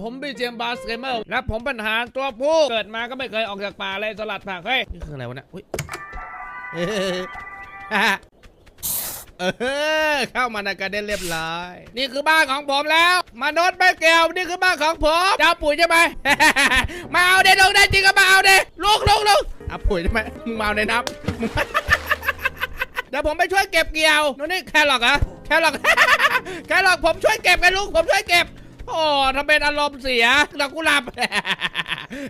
ผมบีเจมบาสเกมเมอร์และผมป็นทหาตัวผู้เกิดมาก็ไม่เคยออกจากป่าเลยสลัดผักเฮ้ยนี่คืออะไรวะเนี่ยอุ้ยเออเออเข้ามาในกระเด็นเรียบร้อย นี่คือบ้านของผมแล้วมนุษย์ไม่เกี่ยวนี่คือบ้านของผมจะเอาปุ๋ยใช่ไหมมาเอาเด็ดลงได้จริงก็มาเอาเด็ลูกลูกลูกเอาปุ๋ยใช่ไหมมึงมาเอาในน้ำเดี๋ยวผมไปช่วยเก็บเกี่ยวนู่นนี่แครอทเหรอะแครอทแครอทผมช่วยเก็บไงลูกผมช่วยเก็บ โอ้ทำเป็นอารมณ์เสียดอกกุหลาบ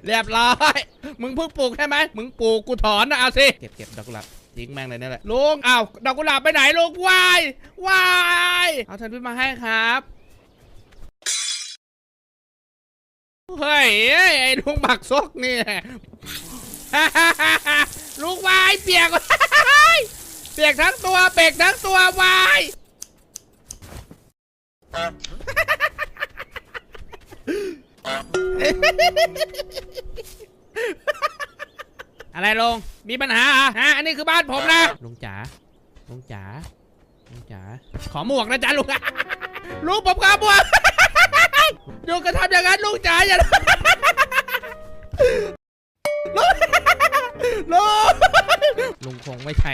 เรียบร้อย มึงเพิ่งปลูกใช่ไหมมึงปลูกกูถอนนะเอาสิ เก็บเก็บดอกกุหลาบทิ้งแม่งเลยนี่แหละลุงอ้าวดอกกุหลาบไปไหนลุงวายวายเอาแซนด์วิมาให้ครับเฮ้ยเอ้ยไอ้ลุงบักซกนี่ลุงวายเปียกเปียกทั้งตัวเปียกทั้งตัววาย อะไรลง มีปัญหาเหรอฮะอันนี้คือบ้านผมนะลุงจ๋าลุงจ๋าลุงจ๋าขอหมวกนะจ๊ะลุงลุงผมขอหมวกลุงก็ทำอย่างนั้นลุงจ๋าอย่าลุงลุงลุงคงไม่ใช้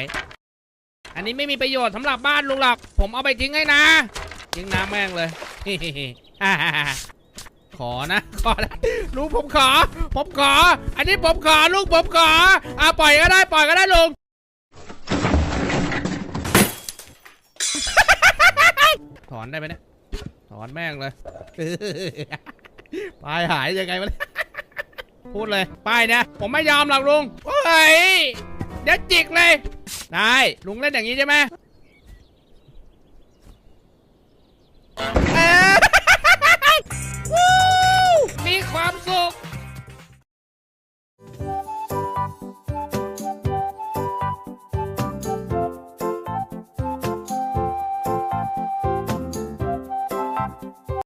อันนี้ไม่มีประโยชน์สำหรับบ้านลุงหรอก ผมเอาไปทิ้งให้นะทิ้งน้ำแม่งเลยข อนะ ขอนะลุงผมขอ ผมขอ อันนี้ผมขอลุงผมขออ่าปล่อยก็ได้ปล่อยก็ได้ลุงถอนได้ไหมเนี่ยถอนแม่งเลยปลายหายยังไงวะพูดเลยป้ายเนี่ยผมไม่ยอมหรอกลุงเฮ้ยเดี๋ยวจิกเลย ได้ลุงเล่นอย่างนี้ใช่ไหม